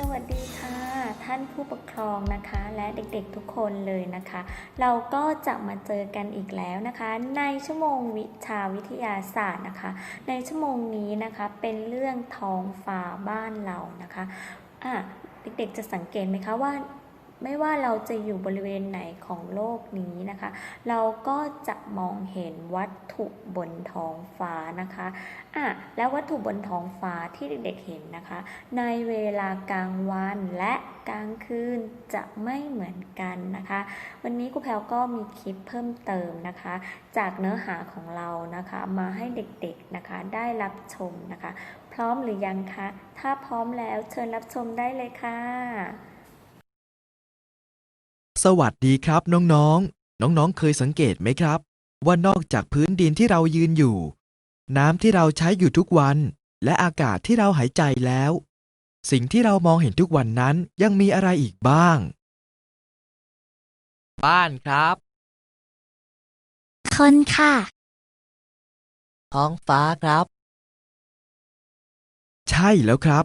สวัสดีค่ะ ท่านผู้ปกครองนะคะ และเด็กๆทุกคนเลยนะคะ เราก็จะมาเจอกันอีกแล้วนะคะ ในชั่วโมงวิชาวิทยาศาสตร์นะคะ ในชั่วโมงนี้นะคะเป็นเรื่องท้องฟ้าบ้านเรานะคะอะเด็กๆจะสังเกตไหมคะว่า ไม่ว่าเราจะอยู่บริเวณไหนของโลกนี้นะคะ เราก็จะมองเห็นวัตถุบนท้องฟ้านะคะอะแล้ววัตถุบนท้องฟ้าที่เด็กๆเห็นนะคะ ในเวลากลางวันและกลางคืนจะไม่เหมือนกันนะคะ วันนี้ครูแพลวก็มีคลิปเพิ่มเติมนะคะ จากเนื้อหาของเรานะคะ มาให้เด็กๆนะคะได้รับชมนะคะ พร้อมหรือยังคะ ถ้าพร้อมแล้วเชิญรับชมได้เลยค่ะ สวัสดีครับน้องๆ น้องๆ เคยสังเกตไหมครับ ว่านอกจากพื้นดินที่เรายืนอยู่ น้ำที่เราใช้อยู่ทุกวัน และอากาศที่เราหายใจแล้ว สิ่งที่เรามองเห็นทุกวันนั้นยังมีอะไรอีกบ้าง บ้านครับ คนค่ะ ท้องฟ้าครับ ใช่แล้วครับ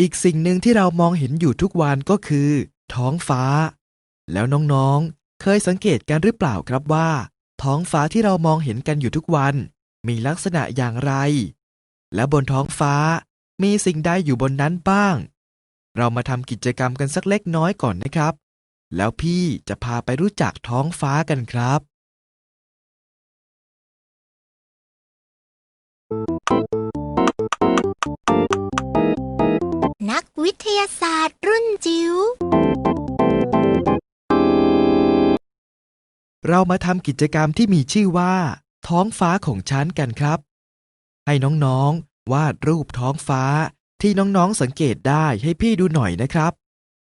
อีกสิ่งหนึ่งที่เรามองเห็นอยู่ทุกวันก็คือ ท้องฟ้า แล้วน้องๆ เคยสังเกตกันหรือเปล่าครับว่า ท้องฟ้าที่เรามองเห็นกันอยู่ทุกวัน มีลักษณะอย่างไร และบนท้องฟ้ามีสิ่งใดอยู่บนนั้นบ้าง เรามาทำกิจกรรมกันสักเล็กน้อยก่อนนะครับ แล้วพี่จะพาไปรู้จักท้องฟ้ากันครับ นักวิทยาศาสตร์รุ่นจิ๋ว เรามาทำกิจกรรมที่มีชื่อว่า ท้องฟ้าของฉันกันครับ ให้น้องๆ วาดรูปท้องฟ้าที่น้องๆสังเกตได้ให้พี่ดูหน่อยนะครับ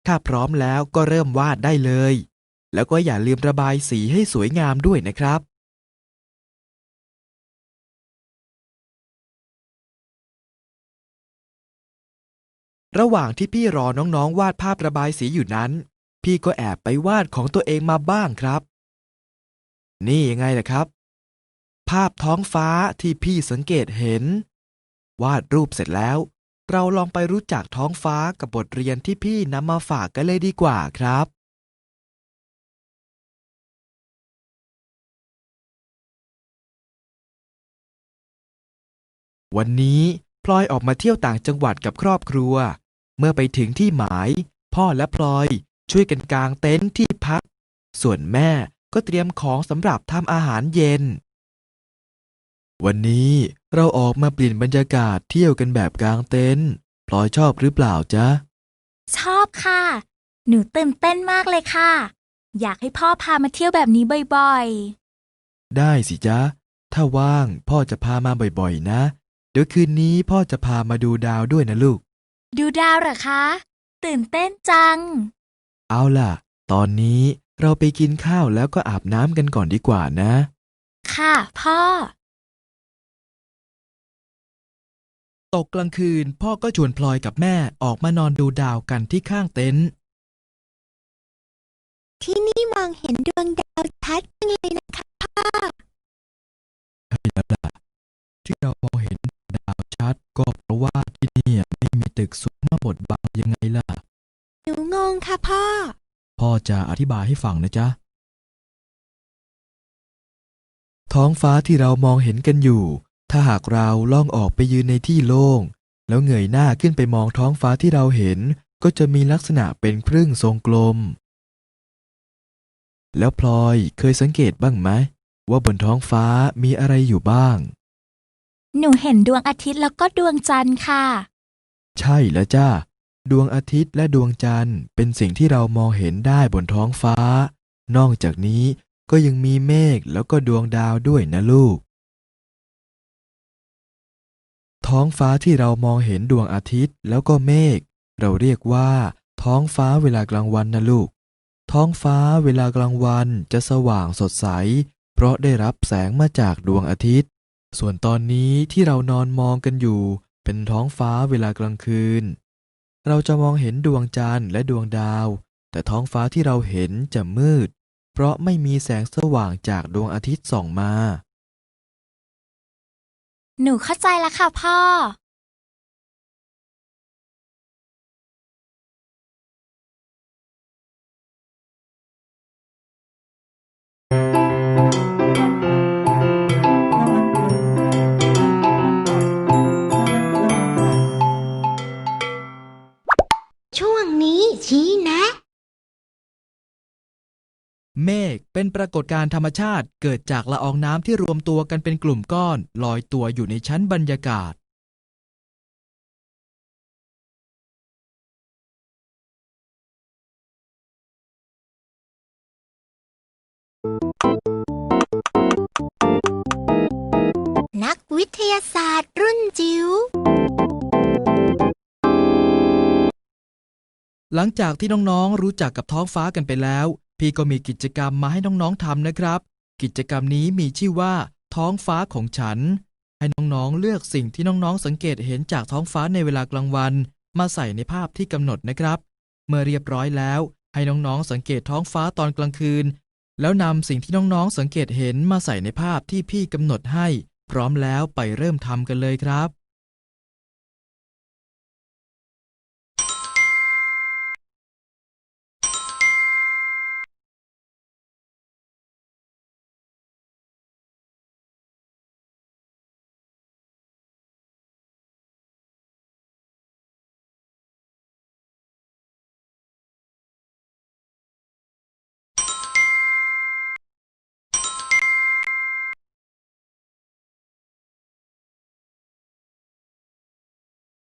ถ้าพร้อมแล้วก็เริ่มวาดได้เลย แล้วก็อย่าลืมระบายสีให้สวยงามด้วยนะครับระหว่างที่พี่รอน้องๆ วาดภาพระบายสีอยู่นั้น พี่ก็แอบไปวาดของตัวเองมาบ้างครับ นี่ยังไงล่ะครับ ภาพท้องฟ้าที่พี่สังเกตเห็น วาดรูปเสร็จแล้ว เราลองไปรู้จักท้องฟ้ากับบทเรียนที่พี่นำมาฝากกันเลยดีกว่าครับ วันนี้พลอยออกมาเที่ยวต่างจังหวัดกับครอบครัว เมื่อไปถึงที่หมาย พ่อและพลอยช่วยกันกางเต็นท์ที่พัก ส่วนแม่ ก็เตรียมของสำหรับทำอาหารเย็น วันนี้เราออกมาเปลี่ยนบรรยากาศเที่ยวกันแบบกางเต็นท์พลอยชอบหรือเปล่าจ๊ะ ชอบค่ะ หนูตื่นเต้นมากเลยค่ะ อยากให้พ่อพามาเที่ยวแบบนี้บ่อยได้สิจ๊ะ ถ้าว่างพ่อจะพามาบ่อยๆ นะ เดี๋ยวคืนนี้พ่อจะพามาดูดาวด้วยนะลูกๆดูดาวเหรอคะ ตื่นเต้นจัง เอาล่ะ ตอนนี้ เราไปกินข้าวแล้วก็อาบน้ำกันก่อนดีกว่านะ ค่ะพ่อ ตกกลางคืนพ่อก็ชวนพลอยกับแม่ออกมานอนดูดาวกันที่ข้างเต็นท์ ที่นี่มองเห็นดวงดาวชัดจังเลยนะคะพ่อ ใช่แล้วล่ะที่เรามองเห็นดาวชัดก็เพราะว่าที่นี่ไม่มีตึกสูงมาบดบังยังไงล่ะ หนูงงค่ะพ่อพ่อ จะอธิบายให้ฟังนะจ๊ะ ท้องฟ้าที่เรามองเห็นกันอยู่ ถ้าหากเราล่องออกไปยืนในที่โล่ง แล้วเงยหน้าขึ้นไปมองท้องฟ้าที่เราเห็น ก็จะมีลักษณะเป็นครึ่งทรงกลม แล้วพลอยเคยสังเกตบ้างไหมว่าบนท้องฟ้ามีอะไรอยู่บ้าง หนูเห็นดวงอาทิตย์แล้วก็ดวงจันทร์ค่ะ ใช่แล้วจ้า ดวงอาทิตย์และดวงจันทร์เป็นสิ่งที่เรามองเห็นได้บนท้องฟ้า นอกจากนี้ก็ยังมีเมฆแล้วก็ดวงดาวด้วยนะลูก ท้องฟ้าที่เรามองเห็นดวงอาทิตย์แล้วก็เมฆเราเรียกว่า ท้องฟ้าเวลากลางวันนะลูก ท้องฟ้าเวลากลางวันจะสว่างสดใส เพราะได้รับแสงมาจากดวงอาทิตย์ ส่วนตอนนี้ที่เรานอนมองกันอยู่ เป็นท้องฟ้าเวลากลางคืน เราจะมองเห็นดวงจันทร์และดวงดาว แต่ท้องฟ้าที่เราเห็นจะมืด เพราะไม่มีแสงสว่างจากดวงอาทิตย์ส่องมา หนูเข้าใจแล้วค่ะพ่อ เป็นปรากฏการณ์ธรรมชาติเกิดจากละอองน้ำที่รวมตัวกันเป็นกลุ่มก้อนลอยตัวอยู่ในชั้นบรรยากาศ นักวิทยาศาสตร์รุ่นจิ๋ว หลังจากที่น้องๆรู้จักกับท้องฟ้ากันไปแล้ว พี่ก็มีกิจกรรมมาให้น้องๆทำนะครับ กิจกรรมนี้มีชื่อว่า ท้องฟ้าของฉัน ให้น้องๆเลือกสิ่งที่น้องๆสังเกตเห็นจากท้องฟ้าในเวลากลางวัน มาใส่ในภาพที่กำหนดนะครับ เมื่อเรียบร้อยแล้ว ให้น้องๆสังเกตท้องฟ้าตอนกลางคืน แล้วนำสิ่งที่น้องๆสังเกตเห็นมาใส่ในภาพที่พี่กำหนดให้ พร้อมแล้วไปเริ่มทำกันเลยครับ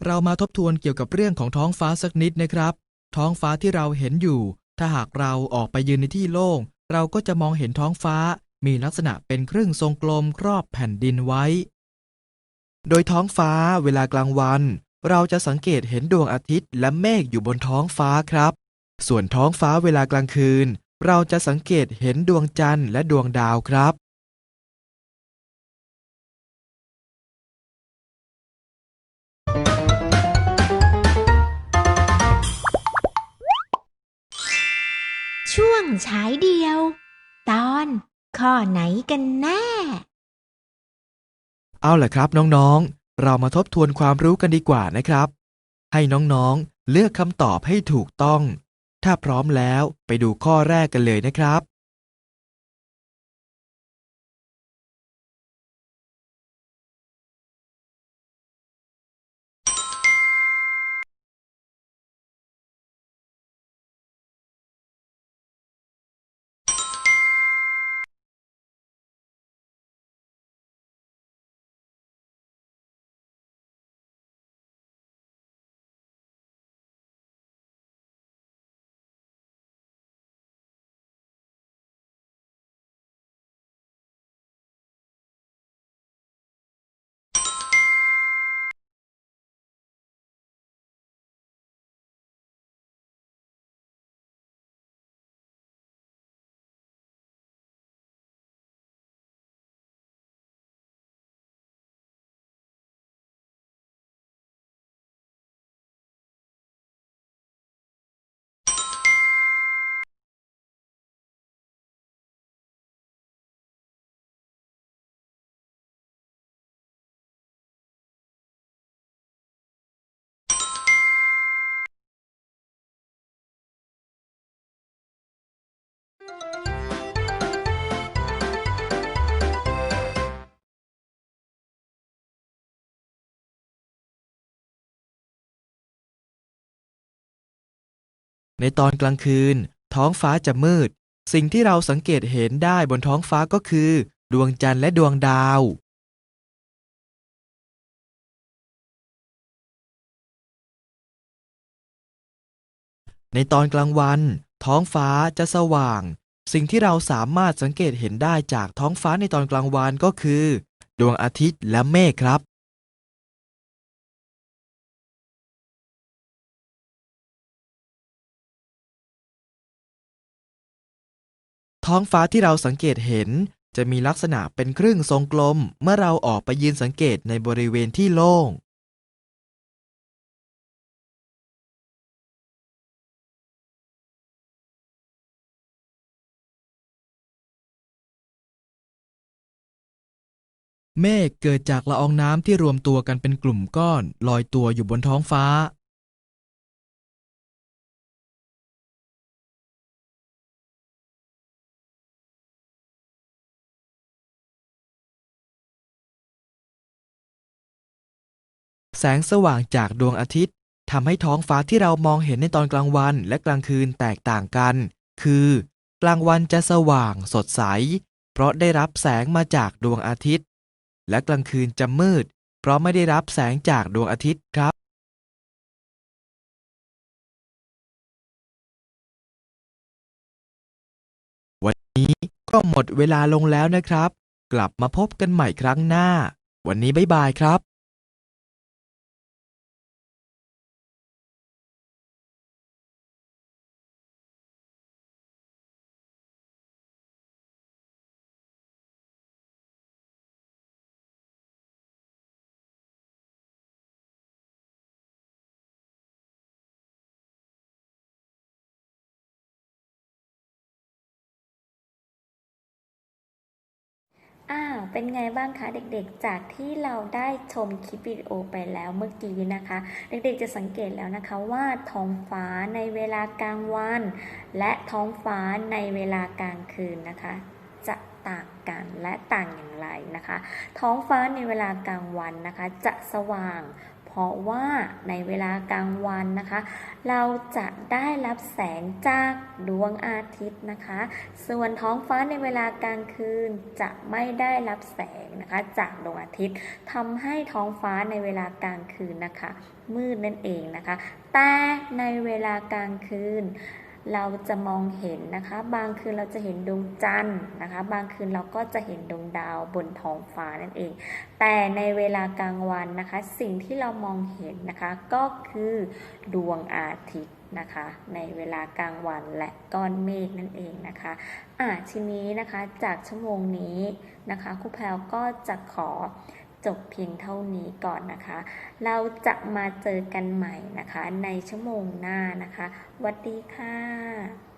เรามาทบทวนเกี่ยวกับเรื่องของท้องฟ้าสักนิดนะครับ ท้องฟ้าที่เราเห็นอยู่ ถ้าหากเราออกไปยืนในที่โล่ง เราก็จะมองเห็นท้องฟ้า มีลักษณะเป็นครึ่งทรงกลมครอบแผ่นดินไว้ โดยท้องฟ้าเวลากลางวัน เราจะสังเกตเห็นดวงอาทิตย์และเมฆอยู่บนท้องฟ้าครับ ส่วนท้องฟ้าเวลากลางคืน เราจะสังเกตเห็นดวงจันทร์และดวงดาวครับ ช่วงฉายเดียว ตอนข้อไหนกันแน่ เอาล่ะครับน้องๆ เรามาทบทวนความรู้กันดีกว่านะครับ ให้น้องๆ เลือกคำตอบให้ถูกต้อง ถ้าพร้อมแล้วไปดูข้อแรกกันเลยนะครับ ในตอนกลางคืน ท้องฟ้าจะมืด สิ่งที่เราสังเกตเห็นได้บนท้องฟ้าก็คือ ดวงจันทร์และดวงดาว ในตอนกลางวัน ท้องฟ้าจะสว่าง สิ่งที่เราสามารถสังเกตเห็นได้จากท้องฟ้าในตอนกลางวันก็คือ ดวงอาทิตย์และเมฆครับ ท้องฟ้าที่เราสังเกตเห็น จะมีลักษณะเป็นครึ่งทรงกลม เมื่อเราออกไปยืนสังเกตในบริเวณที่โล่ง เมฆเกิดจากละอองน้ำที่รวมตัวกันเป็นกลุ่มก้อน ลอยตัวอยู่บนท้องฟ้า งสว่างจากดวงอาทิตย์ทำให้ท้องฟ้าที่เรามองเห็นในตอนกลางวันและกลางคืนแตกต่างกัน คือ กลางวันจะสว่างสดใส เพราะได้รับแสงมาจากดวงอาทิตย์ และกลางคืนจะมืด เพราะไม่ได้รับแสงจากดวงอาทิตย์ครับวันนี้ก็หมดเวลาลงแล้วนะครับ กลับมาพบกันใหม่ครั้งหน้า วันนี้บ๊ายบายครับ อ่าเป็นไงบ้างคะเด็กๆ จากที่เราได้ชมคลิปวิดีโอไปแล้วเมื่อกี้นะคะ เด็กๆจะสังเกตแล้วนะคะว่าท้องฟ้าในเวลากลางวัน และท้องฟ้าในเวลากลางคืนนะคะ จะต่างกันและต่างอย่างไรนะคะ ท้องฟ้าในเวลากลางวันนะคะ จะสว่าง เพราะว่าในเวลากลางวันนะคะ เราจะได้รับแสงจากดวงอาทิตย์นะคะ ส่วนท้องฟ้าในเวลากลางคืนจะไม่ได้รับแสงนะคะ จากดวงอาทิตย์ทำให้ท้องฟ้าในเวลากลางคืนนะคะ มืดนั่นเองนะคะ แต่ในเวลากลางคืน เราจะมองเห็นนะคะ บางคืนเราจะเห็นดวงจันทร์นะคะ บางคืนเราก็จะเห็นดวงดาวบนท้องฟ้านั่นเอง แต่ในเวลากลางวันนะคะ สิ่งที่เรามองเห็นนะคะ ก็คือดวงอาทิตย์นะคะ ในเวลากลางวันและก้อนเมฆนั่นเองนะคะอะทีนี้นะคะจากชั่วโมงนี้นะคะครูแพลวก็จะขอ จบเพียงเท่านี้ก่อนนะคะ เราจะมาเจอกันใหม่นะคะ ในชั่วโมงหน้านะคะสวัสดีค่ะ